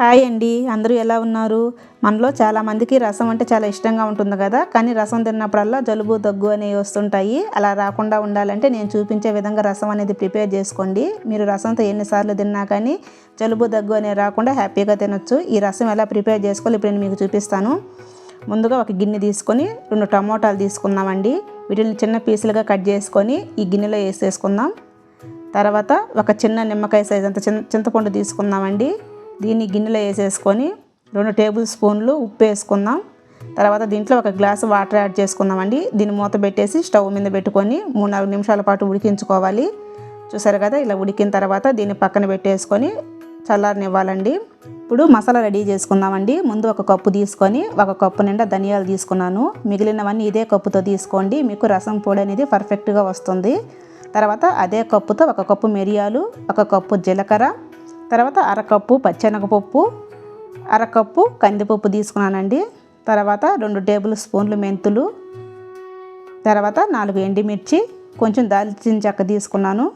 Hi అండి అందరూ ఎలా ఉన్నారు? మనలో చాలామందికి రసం అంటే చాలా ఇష్టంగా ఉంటుంది కదా కానీ రసం తిన్నప్పుడల్లా జలుబు దగ్గు అనేవి వస్తుంటాయి. అలా రాకుండా ఉండాలంటే నేను చూపించే విధంగా రసం అనేది ప్రిపేర్ చేసుకోండి. మీరు రసంతో ఎన్నిసార్లు తిన్నా కానీ జలుబు దగ్గు అనేవి రాకుండా హ్యాపీగా తినొచ్చు. ఈ రసం ఎలా ప్రిపేర్ చేసుకోవాలి ఇప్పుడు నేను మీకు చూపిస్తాను. ముందుగా ఒక గిన్నె తీసుకొని రెండు టమోటాలు తీసుకుందామండి. వీటిని చిన్న పీసులుగా కట్ చేసుకొని ఈ గిన్నెలో వేసేసుకుందాం. తర్వాత ఒక చిన్న నిమ్మకాయ సైజ్ అంత చింత చింతపండు తీసుకుందామండి. దీన్ని గిన్నెలో వేసేసుకొని రెండు టేబుల్ స్పూన్లు ఉప్పు వేసుకుందాం. తర్వాత దీంట్లో ఒక గ్లాసు వాటర్ యాడ్ చేసుకుందామండి. దీన్ని మూత పెట్టేసి స్టవ్ మీద పెట్టుకొని మూడు నాలుగు నిమిషాల పాటు ఉడికించుకోవాలి. చూసారు కదా ఇలా ఉడికిన తర్వాత దీన్ని పక్కన పెట్టేసుకొని చల్లారనివ్వాలండి. ఇప్పుడు మసాలా రెడీ చేసుకుందామండి. ముందు ఒక కప్పు తీసుకొని ఒక కప్పు నిండా ధనియాలు తీసుకున్నాను. మిగిలినవన్నీ ఇదే కప్పుతో తీసుకోండి. మీకు రసం పొడి అనేది పర్ఫెక్ట్గా వస్తుంది. తర్వాత అదే కప్పుతో ఒక కప్పు మిరియాలు ఒక కప్పు జీలకర్ర తర్వాత అరకప్పు పచ్చెనగపప్పు అరకప్పు కందిపప్పు తీసుకున్నానండి. తర్వాత రెండు టేబుల్ స్పూన్లు మెంతులు తర్వాత నాలుగు ఎండిమిర్చి కొంచెం దాల్చిన చెక్క తీసుకున్నాను.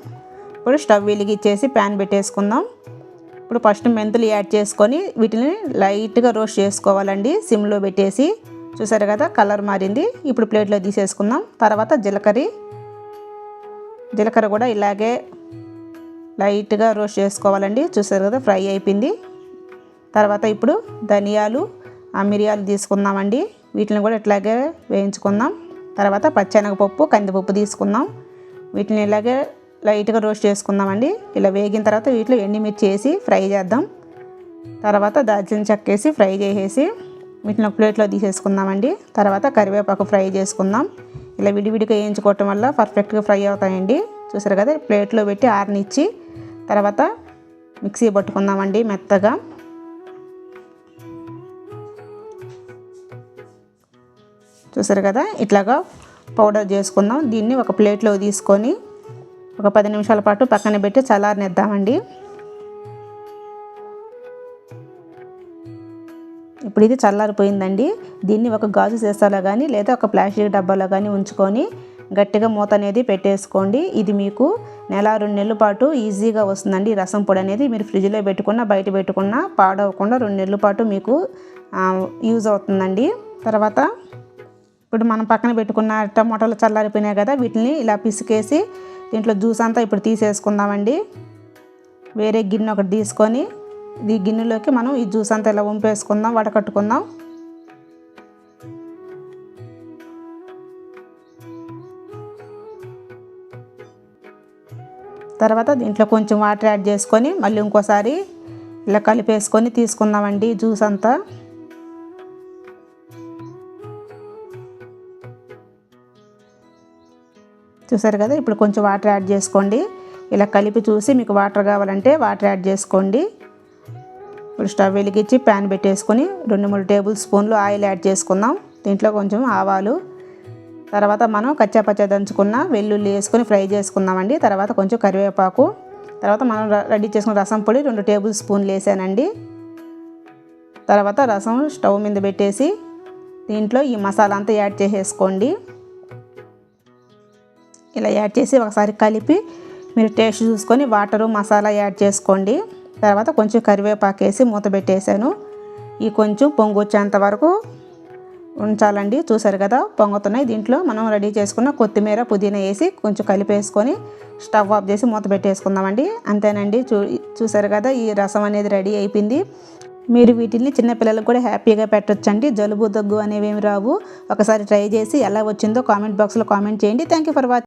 ఇప్పుడు స్టవ్ వెలిగించేసి ప్యాన్ పెట్టేసుకుందాం. ఇప్పుడు ఫస్ట్ మెంతులు యాడ్ చేసుకొని వీటిని లైట్గా రోస్ట్ చేసుకోవాలండి. సిమ్లో పెట్టేసి చూసారు కదా కలర్ మారింది. ఇప్పుడు ప్లేట్లో తీసేసుకుందాం. తర్వాత జీలకర్ర జీలకర్ర కూడా ఇలాగే లైట్గా రోస్ట్ చేసుకోవాలండి. చూసారు కదా ఫ్రై అయిపోయింది. తర్వాత ఇప్పుడు ధనియాలు ఆ మిరియాలు తీసుకుందామండి. వీటిని కూడా ఇట్లాగే వేయించుకుందాం. తర్వాత పచ్చెనగపప్పు కందిపప్పు తీసుకుందాం. వీటిని ఇలాగే లైట్గా రోస్ట్ చేసుకుందామండి. ఇలా వేగిన తర్వాత వీటిలో ఎండిమిర్చి వేసి ఫ్రై చేద్దాం. తర్వాత దాల్చిన చెక్క వేసి ఫ్రై చేసేసి వీటిని ఒక ప్లేట్లో తీసేసుకుందామండి. తర్వాత కరివేపాకు ఫ్రై చేసుకుందాం. ఇలా విడివిడిగా వేయించుకోవటం వల్ల పర్ఫెక్ట్గా ఫ్రై అవుతాయండి. చూసారు కదా ప్లేట్లో పెట్టి ఆరనిచ్చి తర్వాత మిక్సీ పట్టుకుందామండి మెత్తగా. చూసారు కదా? ఇట్లాగా పౌడర్ చేసుకుందాం. దీన్ని ఒక ప్లేట్లో తీసుకొని ఒక పది నిమిషాల పాటు పక్కన పెట్టి చల్లారనిద్దామండి. ఇప్పుడు ఇది చల్లారిపోయిందండి. దీన్ని ఒక గాజు సీసాలో కానీ లేదా ఒక ప్లాస్టిక్ డబ్బాలో కానీ ఉంచుకొని గట్టిగా మూత అనేది పెట్టేసుకోండి. ఇది మీకు నెల రెండు నెలల పాటు ఈజీగా వస్తుందండి రసం పొడి అనేది. మీరు ఫ్రిడ్జ్లో పెట్టుకున్న బయట పెట్టుకున్న పాడవకుండా రెండు నెలల పాటు మీకు యూజ్ అవుతుందండి. తర్వాత ఇప్పుడు మనం పక్కన పెట్టుకున్న టమాటాలు చల్లారిపోయినాయి కదా వీటిని ఇలా పిసికేసి దీంట్లో జ్యూస్ అంతా ఇప్పుడు తీసేసుకుందామండి. వేరే గిన్నె ఒకటి తీసుకొని ఈ గిన్నెలోకి మనం ఈ జ్యూస్ అంతా ఇలా వంపేసుకుందాం వడకట్టుకుందాం. తర్వాత దీంట్లో కొంచెం వాటర్ యాడ్ చేసుకొని మళ్ళీ ఇంకోసారి ఇలా కలిపేసుకొని తీసుకుందామండి జ్యూస్ అంతా. చూసారు కదా? ఇప్పుడు కొంచెం వాటర్ యాడ్ చేసుకోండి. ఇలా కలిపి చూసి మీకు వాటర్ కావాలంటే వాటర్ యాడ్ చేసుకోండి. ఇప్పుడు స్టవ్ వెలిగించి ప్యాన్ పెట్టేసుకొని రెండు మూడు టేబుల్ స్పూన్లు ఆయిల్ యాడ్ చేసుకుందాం. దీంట్లో కొంచెం ఆవాలు తర్వాత మనం కచ్చా పచ్చ దంచుకున్న వెల్లుల్లి వేసుకొని ఫ్రై చేసుకుందామండి. తర్వాత కొంచెం కరివేపాకు తర్వాత మనం రెడీ చేసుకున్న రసం పొడి రెండు టేబుల్ స్పూన్లు వేసానండి. తర్వాత రసం స్టవ్ మీద పెట్టేసి దీంట్లో ఈ మసాలా అంతా యాడ్ చేసేసుకోండి. ఇలా యాడ్ చేసి ఒకసారి కలిపి మీరు టేస్ట్ చూసుకొని వాటరు మసాలా యాడ్ చేసుకోండి. తర్వాత కొంచెం కరివేపాకు వేసి మూత పెట్టేశాను. ఈ కొంచెం పొంగు వచ్చేంత వరకు ఉంచాలండి. చూసారు కదా పొంగుతున్నాయి. దీంట్లో మనం రెడీ చేసుకున్న కొత్తిమీర పుదీనా వేసి కొంచెం కలిపేసుకొని స్టవ్ ఆఫ్ చేసి మూత పెట్టేసుకుందామండి. అంతేనండి. చూ చూసారు కదా ఈ రసం అనేది రెడీ అయిపోయింది. మీరు వీటిని చిన్నపిల్లలకు కూడా హ్యాపీగా పెట్టొచ్చండి. జలుబు దగ్గు అనేవి ఏమి రావు. ఒకసారి ట్రై చేసి ఎలా వచ్చిందో కామెంట్ బాక్స్లో కామెంట్ చేయండి. Thank you for watching